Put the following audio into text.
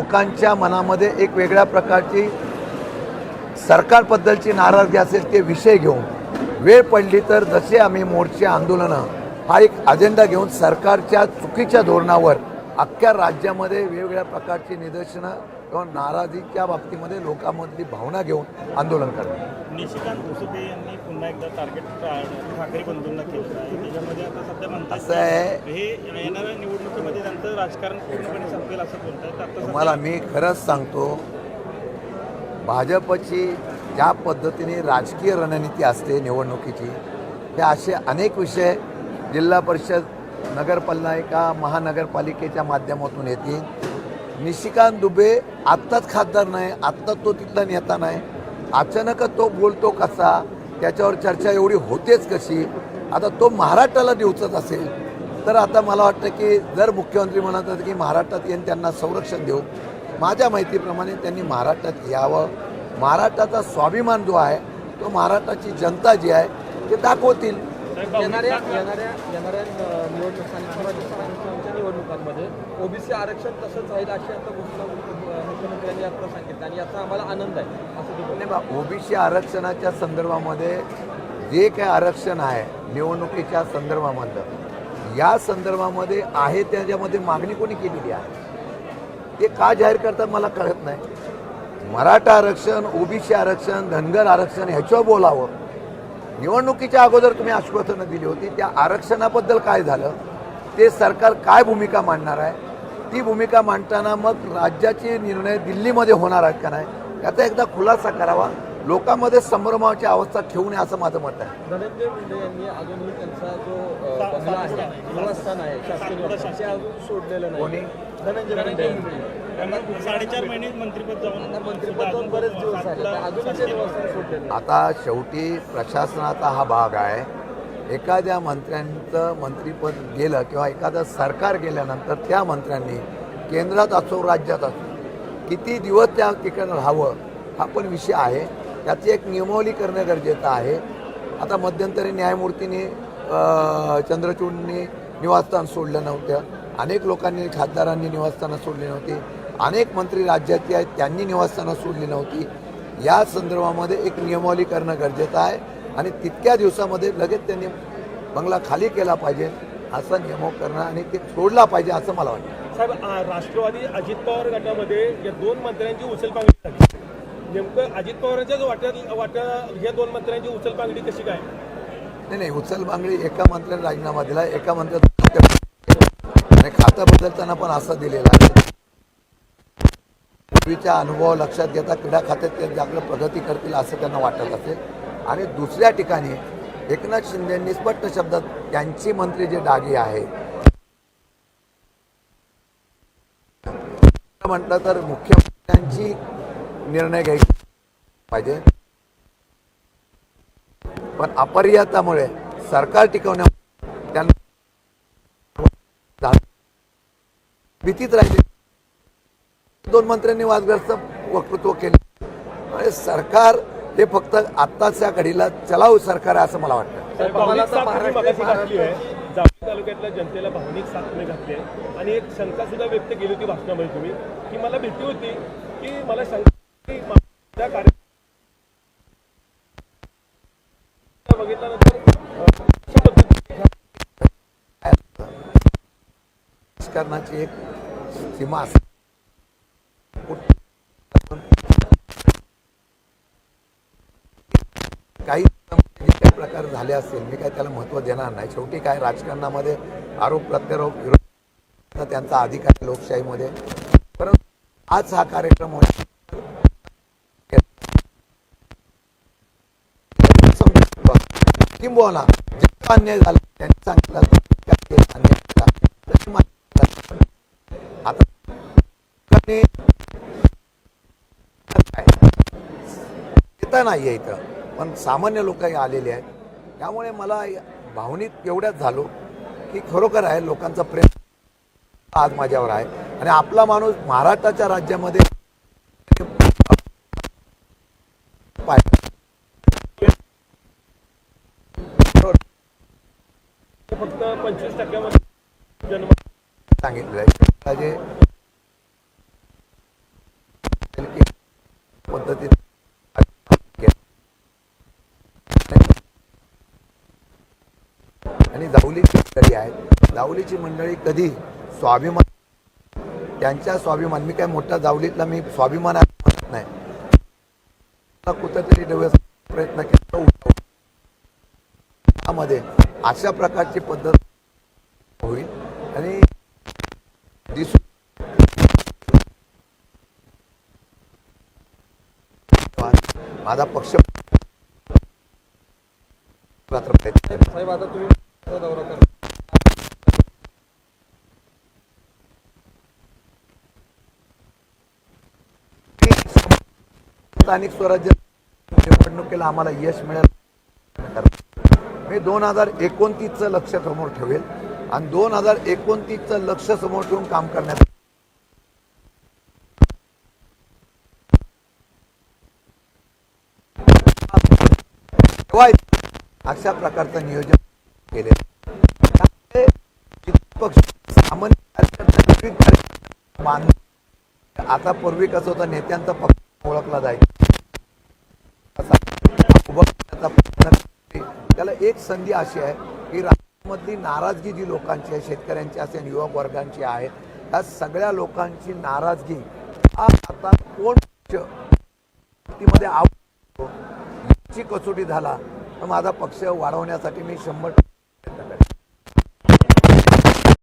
लोकांच्या मनामध्ये एक वेगळ्या प्रकारची सरकारबद्दलची नाराजगी असेल ते विषय घेऊन वेळ पडली तर जसे आम्ही मोर्चे आंदोलनं हा एक अजेंडा घेऊन सरकारच्या चुकीच्या धोरणावर अख्ख्या राज्यामध्ये वेगवेगळ्या प्रकारची निदर्शनं किंवा नाराजीच्या बाबतीमध्ये लोकांमधली भावना घेऊन आंदोलन करणार निशिकांत यांनी पुन्हा एकदा टार्गेट ठाकरे बंधूंना आहे. त्याच्यामध्ये आता सध्या म्हणतात असं आहे. हे येणाऱ्या निवडणुकीमध्ये त्यांचं राजकारण पूर्णपणे संपेल असं बोलतायत आता तुम्हाला मी खरंच सांगतो भाजपची ज्या पद्धतीने राजकीय रणनीती असते निवडणुकीची हे असे अनेक विषय जिल्हा परिषद नगरपालिका महानगरपालिकेच्या माध्यमातून येतील निशिकांत दुबे आत्ताच खासदार नाही आत्ताच तो तिथला नेता नाही. अचानकच तो बोलतो कसा त्याच्यावर चर्चा एवढी होतेच कशी? आता तो महाराष्ट्राला दिवचत असेल. तर आता मला वाटतं की जर मुख्यमंत्री म्हणत होते की महाराष्ट्रात येऊन त्यांना संरक्षण देऊ. माझ्या माहितीप्रमाणे त्यांनी महाराष्ट्रात यावं. महाराष्ट्राचा स्वाभिमान जो आहे तो महाराष्ट्राची जनता जी आहे ते दाखवतील. येणाऱ्या येणाऱ्या येणाऱ्या निवडणूक स्थानिक स्वराज्य संस्थांच्या निवडणुकांमध्ये ओबीसी आरक्षण तसंच राहील अशी आता घोषणा मुख्यमंत्र्यांनी आता सांगितलं आणि याचा आम्हाला आनंद आहे असं ते ओबीसी आरक्षणाच्या संदर्भामध्ये जे काय आरक्षण आहे निवडणुकीच्या संदर्भामधलं या संदर्भामध्ये आहे त्याच्यामध्ये मागणी कोणी केलेली आहे? ते का जाहीर करतात मला कळत नाही. मराठा आरक्षण ओबीसी आरक्षण धनगर आरक्षण ह्याच्यावर बोलावं. निवडणुकीच्या अगोदर तुम्ही आश्वासनं दिली होती त्या आरक्षणाबद्दल काय झालं ते सरकार काय भूमिका मांडणार आहे ती भूमिका मांडताना मग राज्याचे निर्णय दिल्लीमध्ये होणार आहेत का नाही याचा एकदा खुलासा करावा लोकांमध्ये संभ्रमाची अवस्था ठेवू नये असं माझं मत आहे. धनंजय मुंडे यांनी अजूनही त्यांचा जो बंगला आहे निवासस्थान आहे शासकीय सोडलेलं? नाही. धनंजय मुंडे. साडेचार महिने मंत्रिपद जाऊन आता मंत्रिपद जाऊन बरेच दिवस झाले. आता शेवटी प्रशासनाचा हा भाग आहे. एखाद्या मंत्र्यांचं मंत्रीपद गेलं किंवा एखादं सरकार गेल्यानंतर त्या मंत्र्यांनी केंद्रात असो राज्यात असो किती दिवस त्या ठिकाणी राहावं हा पण विषय आहे. त्याची एक नियमावली करणं गरजेचं आहे. आता मध्यंतरी न्यायमूर्तींनी चंद्रचूडनी निवासस्थान सोडलं नव्हतं. अनेक लोकांनी खासदारांनी निवासस्थानं सोडली नव्हती. अनेक मंत्री राज्याचे आहेत त्यांनी निवासस्थानं सोडली नव्हती. या संदर्भामध्ये एक नियमावली करणं गरजेचं आहे आणि तितक्या दिवसामध्ये लगेच त्यांनी बंगला खाली केला पाहिजे असा नियम करणं आणि ते सोडला पाहिजे असं मला वाटतं. साहेब राष्ट्रवादी अजित पवार गटामध्ये या दोन मंत्र्यांची उचलपांगडी झाली. नेमकं अजित पवारांच्याच वाट्यात वाट्या या दोन मंत्र्यांची उचलपांगडी कशी काय? नाही नाही उचल बांगडी एका मंत्र्याने राजीनामा दिला एका मंत्र्याचा आणि खातं बदलताना पण असं दिलेला आहे. पूर्वीचा अनुभव लक्षात घेता क्रीडा खात्यात ते चांगलं प्रगती करतील असं त्यांना वाटत असेल. आणि दुसऱ्या ठिकाणी एकनाथ शिंदेंनी स्पष्ट शब्दात त्यांची मंत्री जे डागी आहे. म्हटलं तर मुख्यमंत्र्यांची निर्णय घ्यायची पाहिजे. पण अपरियातामुळे सरकार टिकवण्या त्यांना भीतीत राहिले. दोन मंत्र्यांनी वादग्रस्त वक्तृत्व केले. आणि सरकार हे फक्त आत्ताच्या घडीला चलाऊ सरकार आहे असं मला वाटतं. जावळी तालुक्यातल्या जनतेला भावनिक साथ तुम्ही घातली आहे. आणि एक शंका सुद्धा व्यक्त केली होती भाषणामध्ये तुम्ही की मला भीती होती की मला शंका कार्य बघितल्यानंतर राजकारणाची एक सीमा असते काही जे काही प्रकार झाले असेल मी काय त्याला महत्त्व देणार नाही. शेवटी काय राजकारणामध्ये आरोप प्रत्यारोप विरोध त्यांचा अधिकार लोकशाहीमध्ये. परंतु आज हा कार्यक्रम होईल किंबहुना ज्यांचा अन्याय झाला त्यांनी सांगितलं अन्याय आता येता नाही आहे इथं. पण सामान्य लोकही आलेले आहेत. त्यामुळे मला भावनिक एवढ्याच झालो की खरोखर आहे लोकांचं प्रेम आज माझ्यावर आहे. आणि आपला माणूस महाराष्ट्राच्या राज्यामध्ये पाहिजे फक्त पंचवीस टक्क्यामध्ये जन्म सांगितलं आहे जे पद्धतीने आणि शेतकरी आहेत. जावलीची मंडळी कधी स्वाभिमान त्यांच्या स्वाभिमान मी काय मोठा जावलीतला मी स्वाभिमान म्हणत नाही. कुठंतरी कुठेतरी प्रयत्न केला. त्यामध्ये अशा प्रकारची पद्धत होईल. आणि दिसून माझा पक्ष साहेब आता तुम्ही दौरा करा स्थानिक स्वराज्य निवडणुकीला आम्हाला यश मिळेल. मी दोन हजार एकोणतीसचं लक्ष समोर ठेवेल आणि दोन हजार एकोणतीसचं लक्ष समोर ठेवून काम करण्यात अशा प्रकारचं नियोजन केले पक्ष सामान्य आता पूर्वी कसं होतं नेत्यांचा पक्ष ओळखला जायचा करण्याचा प्रयत्न त्याला एक संधी अशी आहे की राज्यामधली नाराजगी जी लोकांची आहे शेतकऱ्यांची असेल युवक वर्गांची आहे त्या सगळ्या लोकांची नाराजगी हा आता कोणमध्ये आवडतो याची कसोटी झाला. तर माझा पक्ष वाढवण्यासाठी मी शंभर